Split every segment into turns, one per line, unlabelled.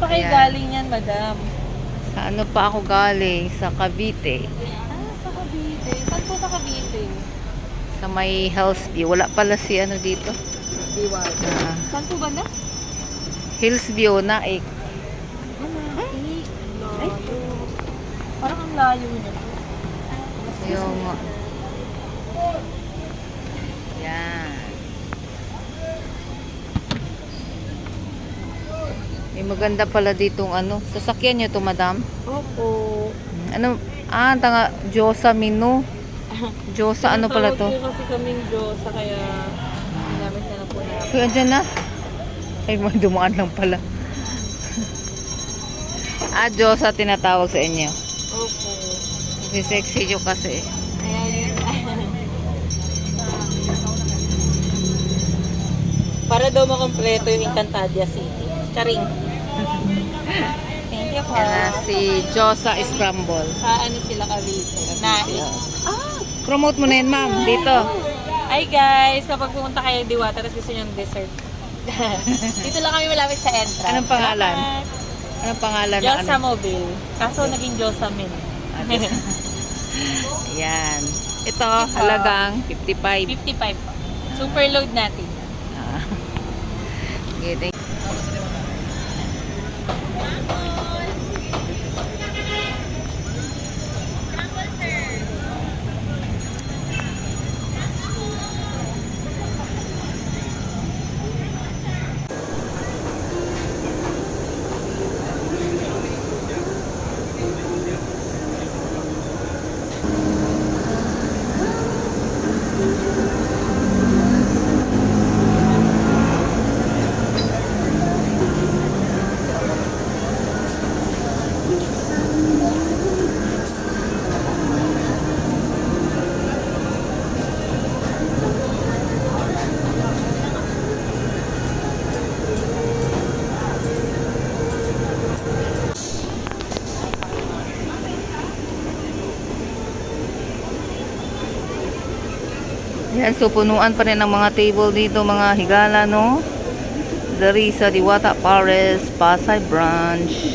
kayo
Ayan.
galing yan, madam?
Sa ano pa ako galing? Sa Cavite.
Ah, sa Cavite. Saan po sa Cavite?
Sa may Hillsview. Wala pala si ano dito.
Diwata.
Ah,
Saan po ba na?
Hillsview na eh.
Ano? Ay, Parang ang layo niya.
Yung... Yan. May maganda pala ditong ano. Sasakyan nyo to, madam?
Opo.
Ano? Ah, tanga, Diyosa Minu. Diyosa ano pala to?
Tinatawag po kasi kaming Diyosa, kaya ginamit na lang po namin.
Kuya, dyan na. Ay, may dumaan lang pala. ah, Diyosa tinatawag sa inyo.
Opo.
Kasi sexy nyo kasi.
Para daw makompleto yung Encantadia City. Charing. Thank you po.
Si Diyosa Scramble.
Sa ano sila Cavite? Nai. Ah!
Promote mo na yan, ma'am. Dito.
Hi guys! Kapag pumunta kayo Diwata tapos gusto nyo ng dessert. Dito lang kami malapit sa entrance.
Anong pangalan? Anong pangalan
Diyosa
ano?
Mobile. Kaso naging Diyosa Min.
Yan. Ito, halagang 55.
55 po. Super load natin.
Ah. Okay, thank Yan, so punuan pa rin ang mga table dito, mga higala, no? Dari sa Diwata Pares, Pasay Branch.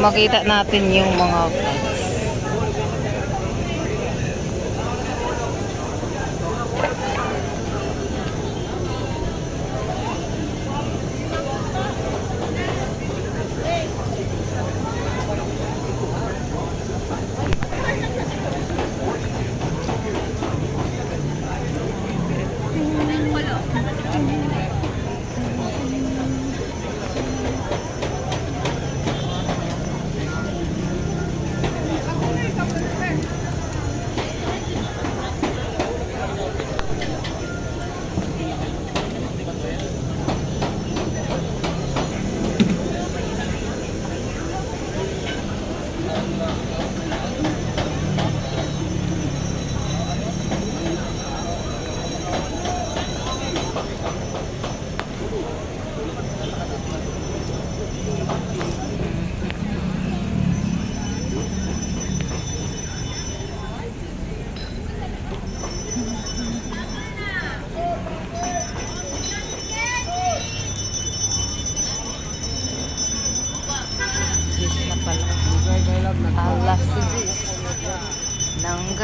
Makita natin yung mga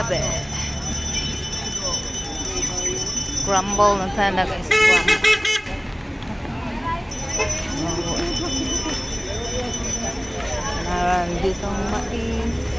10 ng gabi. Scramble na tayo nag-scramble. Naran ditong mais.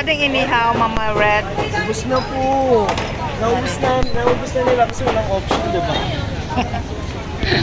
Wala ding inihaw, Mama Red.
Ubus na po. Naubos na, naubos na nila kasi walang option, di ba?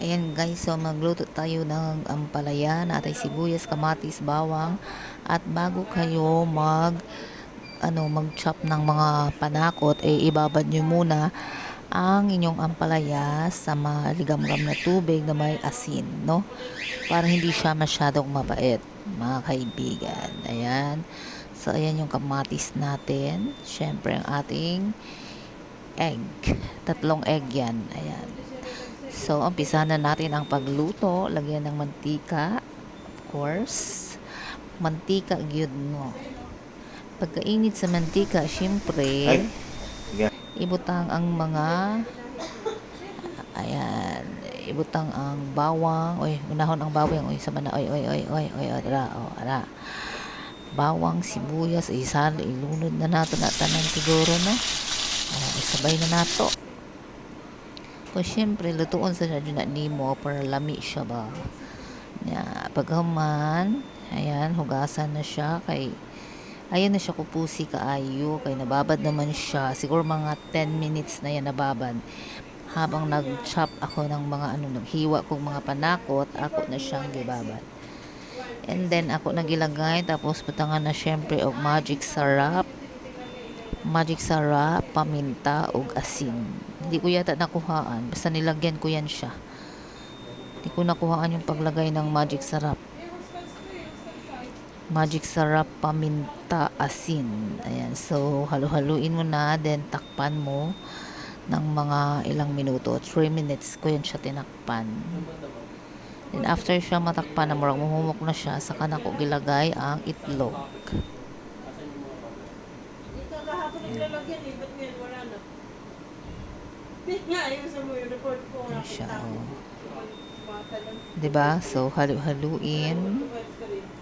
Ayan guys, so magluto tayo ng ampalaya, natay sibuyas, kamatis, bawang. At bago kayo mag ano, mag-chop ng mga panakot, eh ibabad nyo muna ang inyong ampalaya sa maligamgam na tubig na may asin, no? Para hindi siya masyadong mabait, mga kaibigan. Ayan. So, ayan yung kamatis natin. Siyempre, ang ating egg. Tatlong egg yan. Ayan. So, umpisa na natin ang pagluto. Lagyan ng mantika. Of course. Mantika, gyud no. Pagkainit sa mantika, syempre, ibutang ang mga ayan, ibutang ang bawang. Oy, unahon ang bawang. Oy, sama na. Oy, oy, oy, oy, oy, ara, oh, ara. Bawang, sibuyas, isal, ilunod na nato na tanan siguro, no? Oh, isabay na nato. So, syempre, lutuon sa siya na nimo para lami siya ba. Ya, pagkaman, ayan, hugasan na siya kay ayan na siya kupusi kaayo kay nababad naman siya siguro mga 10 minutes na yan nababad habang nag-chop ako ng mga ano naghiwa kong mga panakot ako na siyang gibabad and then ako nagilagay tapos patangan na syempre og magic sarap magic sarap, paminta, ug asin. Hindi ko yata nakuhaan. Basta nilagyan ko yan siya. Hindi ko nakuhaan yung paglagay ng magic sarap. Magic sarap, paminta, asin. Ayan. So, halu-haluin mo na. Then, takpan mo ng mga ilang minuto. 3 minutes ko yan siya tinakpan. Then, after siya matakpan na murang muhumok na siya, saka na ko gilagay ang itlog.
Ito kahapon yung lalagyan eh, ba't ngayon wala na? Lang.
'Di ba? So, halu-haluin.
Tumalis ka rin.